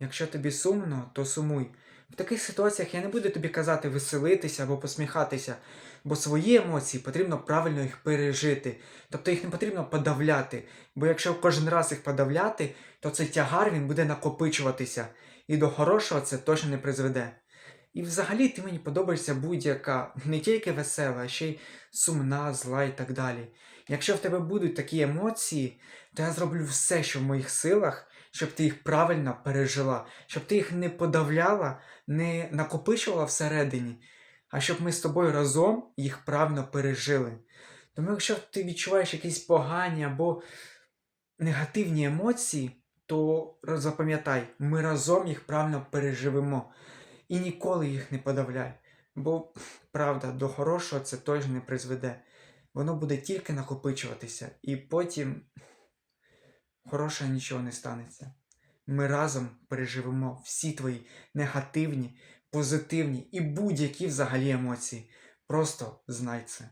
Якщо тобі сумно, то сумуй. В таких ситуаціях я не буду тобі казати веселитися або посміхатися, бо свої емоції потрібно правильно їх пережити. Тобто їх не потрібно подавляти. Бо якщо кожен раз їх подавляти, то цей тягар він буде накопичуватися. І до хорошого це точно не призведе. І взагалі ти мені подобаєшся будь-яка, не тільки весела, а ще й сумна, зла і так далі. Якщо в тебе будуть такі емоції, то я зроблю все, що в моїх силах, щоб ти їх правильно пережила, щоб ти їх не подавляла, не накопичувала всередині, а щоб ми з тобою разом їх правильно пережили. Тому якщо ти відчуваєш якісь погані або негативні емоції, то запам'ятай, ми разом їх правильно переживемо і ніколи їх не подавляй. Бо правда, до хорошого це теж не призведе. Воно буде тільки накопичуватися, і потім хорошого нічого не станеться. Ми разом переживемо всі твої негативні, позитивні і будь-які взагалі емоції. Просто знай це.